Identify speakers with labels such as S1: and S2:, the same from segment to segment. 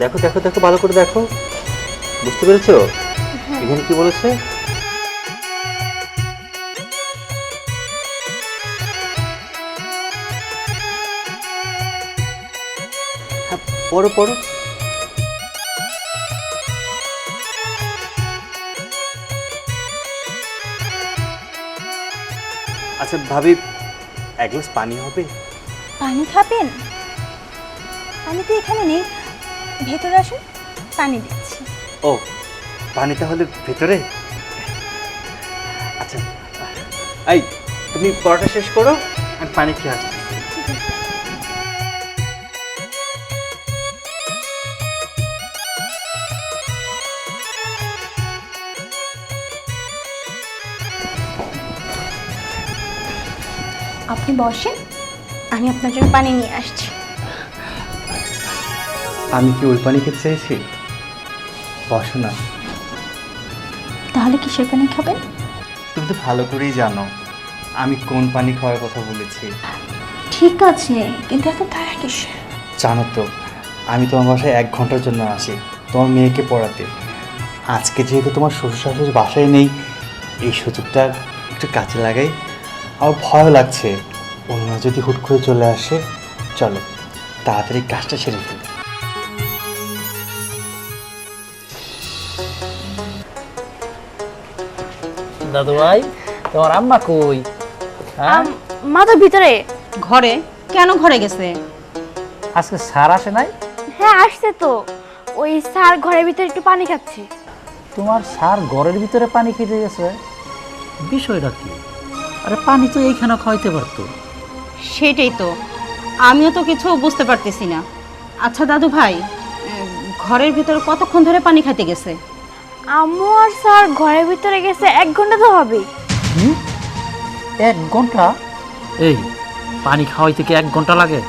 S1: দেখো দেখো দেখো ভালো করে দেখো। বুঝতে পেরেছ? এখানে কি বলেছে? হ্যাঁ পড়ো পড়ো। আচ্ছা ভাবি এক গ্লাস পানি হবে?
S2: পানি খাবেন? পানি তো এখানে নেই। ভেতরে আসুন পানি দিচ্ছি।
S1: ও পানি তাহলে ভেতরে? আচ্ছা এই তুমি পড়াটা শেষ করো আমি পানি খেয়ে আসছি।
S2: আপনি বসেন আমি আপনার জন্য পানি নিয়ে আসছি।
S1: আমি কি ওই পানি খেতে চাইছি? বসো না।
S2: তাহলে কিসের পানি খাবেন
S1: তুমি তো ভালো করেই জানো আমি কোন পানি খাওয়ার কথা বলেছি।
S2: ঠিক আছে কিন্তু এত তারা কিসের
S1: জানো তো আমি তোমার বাসায় এক ঘণ্টার জন্য আসি তোমার মেয়েকে পড়াতে। আজকে যেহেতু তোমার শ্বশুর শাশুড়ি বাসায় নেই এই সুযোগটা একটু কাজে লাগাই। আমার ভয় লাগছে অন্য যদি হুট করে চলে আসে চলো তাড়াতাড়ি কাজটা সেরে ফেলি।
S3: দাদু ভাই? তোমার আম্মা কই? হ্যাঁ?
S2: মা তো ভিতরে।
S4: ঘরে? কেন ঘরে গেছে?
S3: আজকে স্যার আসে নাই?
S2: হ্যাঁ আসছে তো। ওই স্যার ঘরের ভিতরে একটু পানি খাচ্ছে।
S3: তোমার স্যার ঘরের ভিতরে পানি খেতে গেছে? বিষয়টা কি? আরে পানি তো এইখানে খাইতে পারতো।
S4: সেটাই তো। আমিও তো কিছু বুঝতে পারতেছি না। আচ্ছা দাদু ভাই ঘরের ভিতরে কতক্ষণ ধরে পানি খাইতে গেছে?
S2: আম্মু আর স্যার ঘরের ভিতরে গেছে এক ঘণ্টা তো হবে।
S3: এক ঘণ্টা? এই পানি খাওয়াইতে কি এক ঘণ্টা লাগে।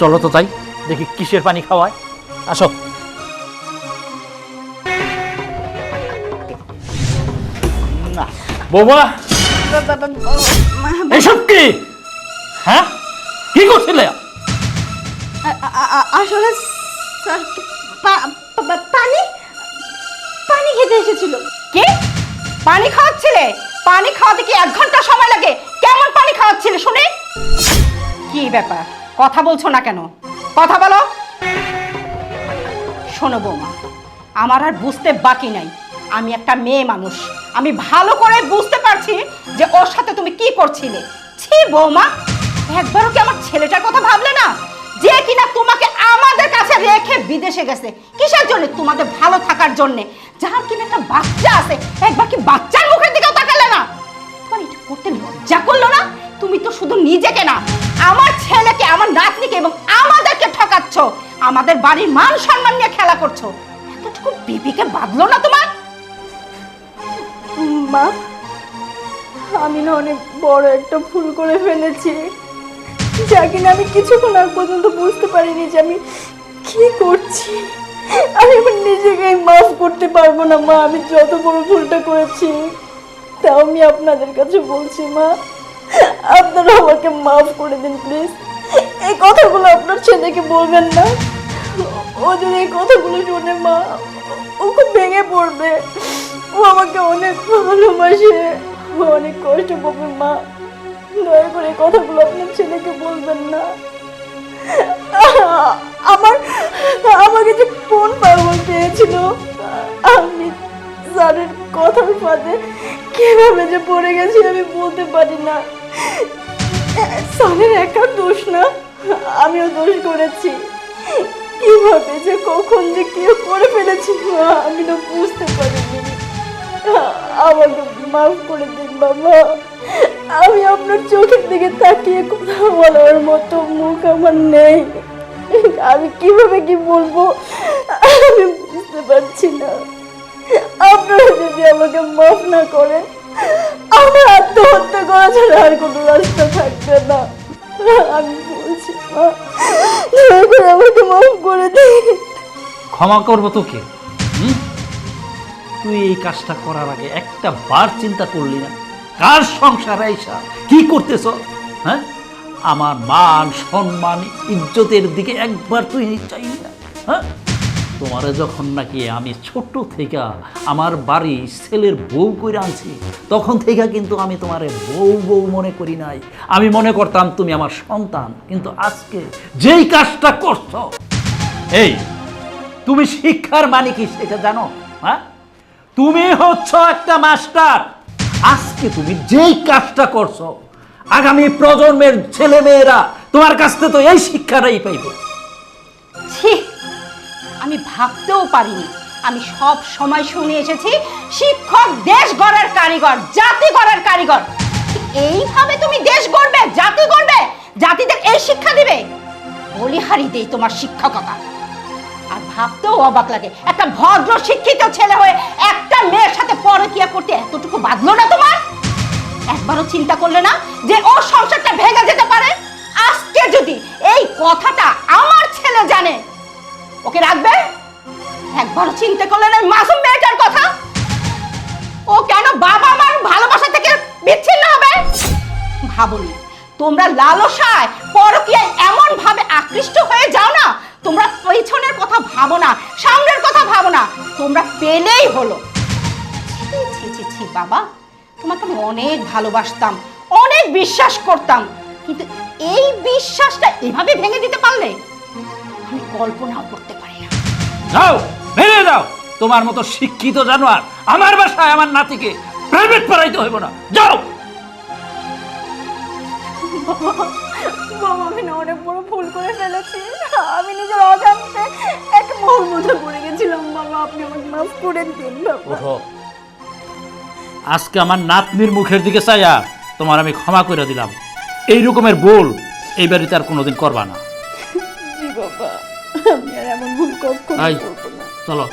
S3: চলো তো তাই দেখি কিসের পানি খাওয়ায়। আসো। না। বৌমা! এসব কি? হ্যাঁ? কি করছিলে?
S4: আসলে স্যার পানি? পানি খেতে এসেছিল। কি? পানি খাওয়াচ্ছিলে? পানি খাওয়াতে কি এক ঘণ্টা সময় লাগে? কেমন পানি খাওয়াচ্ছিলে, শুনে? কি ব্যাপার? কথা বলছো না কেন? কথা বলো। শোনো বৌমা, আমার আর বুঝতে বাকি নাই। আমি একটা মেয়ে মানুষ। আমি ভালো করে বুঝতে পারছি যে ওর সাথে তুমি কি করছিলে। ছি বৌমা, একবারও কি আমার ছেলেটার কথা ভাবলে না? যে কিনা তোমাকে আমাদের কাছে রেখে বিদেশে গেছে। কিসের জন্য? তোমাদের ভালো থাকার জন্য। যার কিনা একটা বাচ্চা আছে, একবার কি বাচ্চার মুখের দিকেও তাকালে না? তোমার এটা করতে লজ্জা করল না? তুমি তো শুধু নিজেকে না, আমার ছেলেকে, আমার নাতনিকে এবং আমাদেরকে ঠকাচ্ছ। আমাদের বাড়ির মান সম্মান নিয়ে খেলা করছ। এতটুকু বিপিকে বাঁধলো না তোমার?
S5: মা, আমি না অনেক বড় একটা ভুল করে ফেলেছি। যা কিনা আমি কিছুক্ষণ আগ পর্যন্ত বুঝতে পারিনি যে আমি কি করছি। আমি আমার নিজেকে মাফ করতে পারব না, মা। আমি যত বড় ভুলটা করেছি, তাও আমি আপনাদের কাছে বলছি, মা। আপনারা আমাকে মাফ করে দিন, প্লিজ। এই কথাগুলো আপনার ছেলেকে বলবেন না। ও যদি এই কথাগুলো শোনে, মা, ও খুব ভেঙে পড়বে। ও আমাকে অনেক ভালোবাসে। অনেক কষ্ট পাবে, মা। দয়া করে কথাগুলো আপনার ছেলেকে বলবেন না। আমার, আমাকে যে কোন পাগল পেয়েছিল, আমি স্যারের কথার ফাঁদে কীভাবে যে পড়ে গেছি আমি বলতে পারি না। স্যারের একার দোষ না, আমিও দোষ করেছি। কীভাবে যে, কখন যে কি করে ফেলেছি, আমি না বুঝতে পারিনি। আমাকে মাফ করে দিন বাবা। আমি আপনার চোখের দিকে তাকিয়ে কথা বলার মতো মুখ আমার নেই। আমি কীভাবে কি বলব? আমি বুঝতে পারছি না। আপনারা যদি আমাকে মাফ না করেন, আমার আত্মহত্যা করা ছাড়া আর কোনো রাস্তা থাকবে না। আমি বলছি আমাকে মাফ করে
S3: ক্ষমা করব তোকে তুই এই কাজটা করার আগে একটা বার চিন্তা করলি না। কার সংসার আইসা? কি করতেছ? হ্যাঁ? আমার মান, সম্মান, ইজ্জতের দিকে একবার তুই চাইলি না। হ্যাঁ? তোমারে যখন নাকি আমি ছোট্ট থেকে আমার বাড়ি ছেলের বউ করে আনছি, তখন থেকে কিন্তু আমি তোমারে বউ বউ মনে করি নাই। আমি মনে করতাম তুমি আমার সন্তান, কিন্তু আজকে যেই কাজটা করছ, এই, তুমি শিক্ষার মানে কি সেটা জানো? হ্যাঁ? তুমি হচ্ছ একটা মাস্টার। আজকে তুমি যেই কাজটা করছ, আগামী প্রজন্মের ছেলে মেয়েরা তোমার কাছ থেকে তো এই শিক্ষাটাই পাইবে।
S4: আমি ভাবতেও পারিনি। আমি সব সময় শুনে এসেছি, শিক্ষক দেশ গড়ার কারিগর, জাতি গড়ার কারিগর। এইভাবে তুমি দেশ গড়বে, জাতি গড়বে, জাতিদের এই শিক্ষা দিবে? বলিহারি দেই তোমার শিক্ষকতা। আর ভাবতেও অবাক লাগে, একটা ভদ্র শিক্ষিত ছেলে হয়ে সাথে করতে এতটুকু বাঁধলো না তোমার? একবারও চিন্তা করলে না যে ওর সংসারটা ভেঙে যেতে পারে? আজকে যদি এই কথাটা আমার ছেলে জানে, ওকে রাখবে? একবারও চিন্তা করলে না মাসুম মেয়েটার কথা? ও কেন বাবা মার ভালোবাসা থেকে বিচ্ছিন্ন হবে? ভাবনি, তোমরা লালসায় পরকীয়ায় এমন ভাবে আকৃষ্ট হয়ে যাও না? তোমরা পেছনের কথা ভাবো না, সামনের কথা ভাবো না। তোমরা পেলেই হলো। বাবা তোমাকে আমি অনেক ভালোবাসতাম অনেক বিশ্বাস করতাম কিন্তু এই বিশ্বাসটা এভাবে ভেঙে দিতে পারলে আমি কল্পনাও করতে পারি না।
S3: যাও বেরিয়ে যাও। তোমার মতো শিক্ষিত জানোয়ার আমার বাসায় আমার নাতিকে প্রাইভেট পড়াইতে হইব না। যাও।
S5: বাবা আমি না অনেক বড় ভুল করে ফেলেছি। আমি নিজের অজান্তে এক মোহর মধ্যে পড়ে গেছিলাম। বাবা আপনি আমাকে মাফ করে দিন বাবা।
S3: ওঠো। আজকে আমার নাতনির মুখের দিকে চাইয়া তোমার আমি ক্ষমা করে দিলাম। এই রকমের বল এই বাড়িতে আর কোনোদিন করবা না।
S5: জি বাবা আমি আর এমন ভুল কখনো
S3: এই,
S5: না।
S3: চলো।